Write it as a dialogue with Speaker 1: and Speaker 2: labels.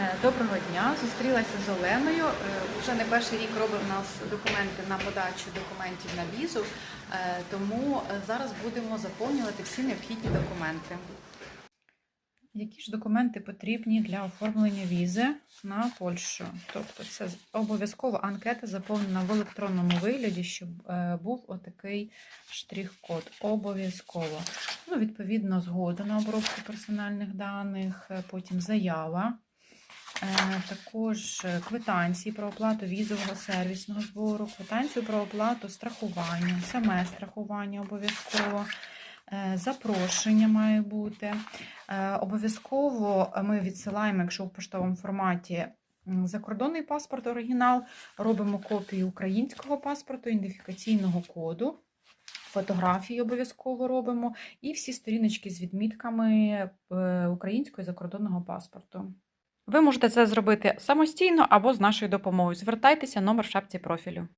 Speaker 1: Е, Доброго дня! Зустрілася з Оленою. Е, Вже не перший рік робить у нас документи на подачу документів на візу, е, тому зараз будемо заповнювати всі необхідні документи. Які ж документи потрібні для оформлення візи на Польщу? Тобто, це обов'язково анкета заповнена в електронному вигляді, щоб був отакий штрих-код. Обов'язково. Ну, відповідно, згода на обробку персональних даних, потім заява. Е, Також е, квитанції про оплату візового сервісного збору, квитанцію про оплату страхування, саме страхування обов'язково, е, запрошення має бути. Обов'язково ми відсилаємо, якщо в поштовому форматі закордонний паспорт оригінал, робимо копію українського паспорту, ідентифікаційного коду. Фотографії обов'язково робимо, і всі сторіночки з відмітками українського і закордонного паспорту. Ви можете це зробити самостійно або з нашою допомогою. Звертайтеся, номер в шапці профілю.